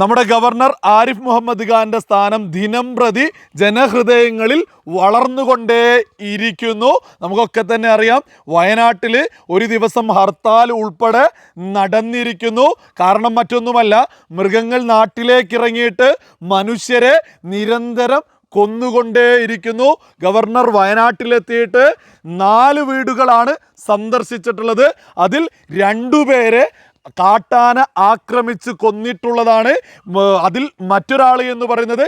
നമ്മുടെ ഗവർണർ ആരിഫ് മുഹമ്മദ് ഖാന്റെ സ്ഥാനം ദിനം പ്രതി ജനഹൃദയങ്ങളിൽ വളർന്നുകൊണ്ടേ ഇരിക്കുന്നു. നമുക്കൊക്കെ തന്നെ അറിയാം വയനാട്ടിൽ ഒരു ദിവസം ഹർത്താൽ ഉൾപ്പെടെ നടന്നിരിക്കുന്നു. കാരണം മറ്റൊന്നുമല്ല മൃഗങ്ങൾ നാട്ടിലേക്ക് ഇറങ്ങിയിട്ട് മനുഷ്യരെ നിരന്തരം കൊന്നുകൊണ്ടേയിരിക്കുന്നു ഗവർണർ വയനാട്ടിലെത്തിയിട്ട് നാല് വീടുകളാണ് സന്ദർശിച്ചിട്ടുള്ളത്. അതിൽ രണ്ടുപേരെ കാട്ടാന ആക്രമിച്ച് കൊന്നിട്ടുള്ളതാണ് അതിൽ മറ്റൊരാൾ എന്ന് പറയുന്നത്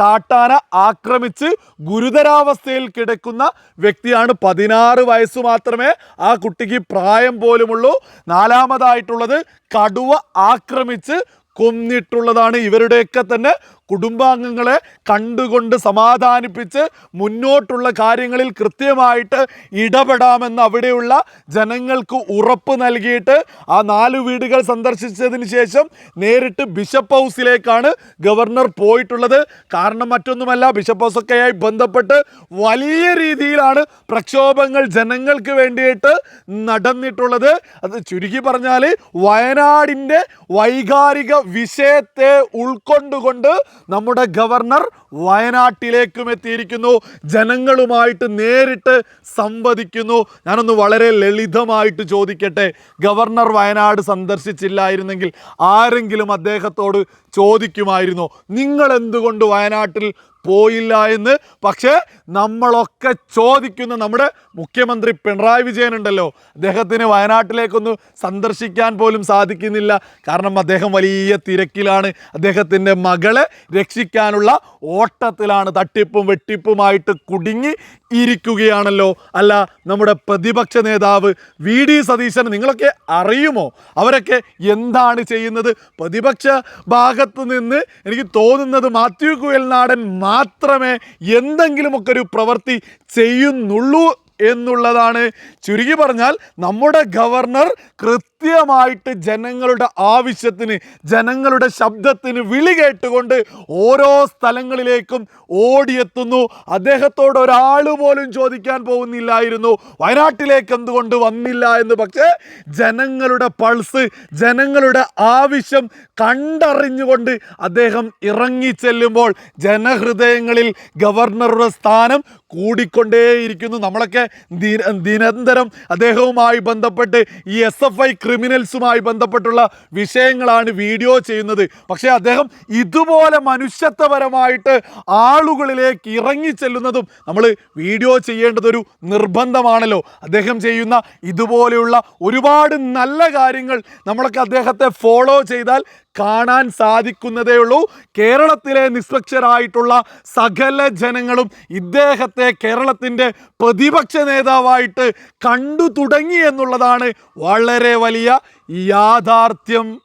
കാട്ടാന ആക്രമിച്ച് ഗുരുതരാവസ്ഥയിൽ കിടക്കുന്ന വ്യക്തിയാണ്. പതിനാറ് വയസ്സ് മാത്രമേ ആ കുട്ടിക്ക് പ്രായം പോലുമുള്ളൂ. നാലാമതായിട്ടുള്ളത് കടുവ ആക്രമിച്ച് കൊന്നിട്ടുള്ളതാണ്. ഇവരുടെയൊക്കെ തന്നെ കുടുംബാംഗങ്ങളെ കണ്ടുകൊണ്ട് സമാധാനിപ്പിച്ച് മുന്നോട്ടുള്ള കാര്യങ്ങളിൽ കൃത്യമായിട്ട് ഇടപെടാമെന്ന് അവിടെയുള്ള ജനങ്ങൾക്ക് ഉറപ്പ് നൽകിയിട്ട് ആ നാല് വീടുകൾ സന്ദർശിച്ചതിന് ശേഷം നേരിട്ട് ബിഷപ്പ് ഹൗസിലേക്കാണ് ഗവർണർ പോയിട്ടുള്ളത്. കാരണം മറ്റൊന്നുമല്ല ബിഷപ്പ് ഹൗസൊക്കെയായി ബന്ധപ്പെട്ട് വലിയ രീതിയിലാണ് പ്രക്ഷോഭങ്ങൾ ജനങ്ങൾക്ക് വേണ്ടിയിട്ട് നടന്നിട്ടുള്ളത്. അത് ചുരുക്കി പറഞ്ഞാൽ വയനാടിന്റെ വൈകാരിക വിഷയത്തെ ഉൾക്കൊണ്ടുകൊണ്ട് നമ്മുടെ ഗവർണർ വയനാട്ടിലേക്കും എത്തിയിരിക്കുന്നു. ജനങ്ങളുമായിട്ട് നേരിട്ട് സംവദിക്കുന്നു. ഞാനൊന്ന് വളരെ ലളിതമായിട്ട് ചോദിക്കട്ടെ. ഗവർണർ വയനാട് സന്ദർശിച്ചില്ലായിരുന്നെങ്കിൽ ആരെങ്കിലും അദ്ദേഹത്തോട് ചോദിക്കുമായിരുന്നു നിങ്ങൾ എന്തുകൊണ്ട് വയനാട്ടിൽ പോയില്ല എന്ന്? പക്ഷേ നമ്മളൊക്കെ ചോദിക്കുന്ന നമ്മുടെ മുഖ്യമന്ത്രി പിണറായി വിജയൻ ഉണ്ടല്ലോ അദ്ദേഹത്തിന് വയനാട്ടിലേക്കൊന്ന് സന്ദർശിക്കാൻ പോലും സാധിക്കുന്നില്ല. കാരണം അദ്ദേഹം വലിയ തിരക്കിലാണ്. അദ്ദേഹത്തിന്റെ മകളെ രക്ഷിക്കാനുള്ള ഓട്ടത്തിലാണ് തട്ടിപ്പും വെട്ടിപ്പുമായിട്ട് കുടുങ്ങി ഇരിക്കുകയാണല്ലോ. അല്ല നമ്മുടെ പ്രതിപക്ഷ നേതാവ് വി. ഡി. സതീശൻ നിങ്ങളൊക്കെ അറിയുമോ? അവരൊക്കെ എന്താണ് ചെയ്യുന്നത്? പ്രതിപക്ഷ ഭാഗത്ത് നിന്ന് എനിക്ക് തോന്നുന്നത് മാത്യു കുയൽനാടൻ മാത്രമേ എന്തെങ്കിലുമൊക്കെ ഒരു പ്രവൃത്തി ചെയ്യുന്നുള്ളൂ എന്നുള്ളതാണ്. ചുരുക്കി പറഞ്ഞാൽ നമ്മുടെ ഗവർണർ കൃത്യമായിട്ട് ജനങ്ങളുടെ ആവശ്യത്തിന് ജനങ്ങളുടെ ശബ്ദത്തിന് വിളി കേട്ടുകൊണ്ട് ഓരോ സ്ഥലങ്ങളിലേക്കും ഓടിയെത്തുന്നു. അദ്ദേഹത്തോട് ഒരാൾ പോലും ചോദിക്കാൻ പോകുന്നില്ലായിരുന്നു. വയനാട്ടിലേക്ക് എന്തുകൊണ്ട് വന്നില്ല എന്ന്. പക്ഷേ ജനങ്ങളുടെ പൾസ് ജനങ്ങളുടെ ആവശ്യം കണ്ടറിഞ്ഞുകൊണ്ട് അദ്ദേഹം ഇറങ്ങി ചെല്ലുമ്പോൾ ജനഹൃദയങ്ങളിൽ ഗവർണറുടെ സ്ഥാനം കൂടിക്കൊണ്ടേയിരിക്കുന്നു. നമ്മളൊക്കെ നിരന്തരം അദ്ദേഹവുമായി ബന്ധപ്പെട്ട് ഈ എസ് എഫ് ഐ ക്രിമിനൽസുമായി ബന്ധപ്പെട്ടുള്ള വിഷയങ്ങളാണ് വീഡിയോ ചെയ്യുന്നത്. പക്ഷേ അദ്ദേഹം ഇതുപോലെ മനുഷ്യത്വപരമായിട്ട് ആളുകളിലേക്ക് ഇറങ്ങി ചെല്ലുന്നതും നമ്മൾ വീഡിയോ ചെയ്യേണ്ടതൊരു നിർബന്ധമാണല്ലോ. അദ്ദേഹം ചെയ്യുന്ന ഇതുപോലെയുള്ള ഒരുപാട് നല്ല കാര്യങ്ങൾ നമ്മളൊക്കെ അദ്ദേഹത്തെ ഫോളോ ചെയ്താൽ കാണാൻ സാധിക്കുന്നതേ ഉള്ളൂ. കേരളത്തിലെ നിഷ്പക്ഷരായിട്ടുള്ള സകല ജനങ്ങളും ഇദ്ദേഹത്തെ കേരളത്തിന്റെ നേതാവായിട്ട് കണ്ടു തുടങ്ങി എന്നുള്ളതാണ് വളരെ വലിയ യാഥാർത്ഥ്യം.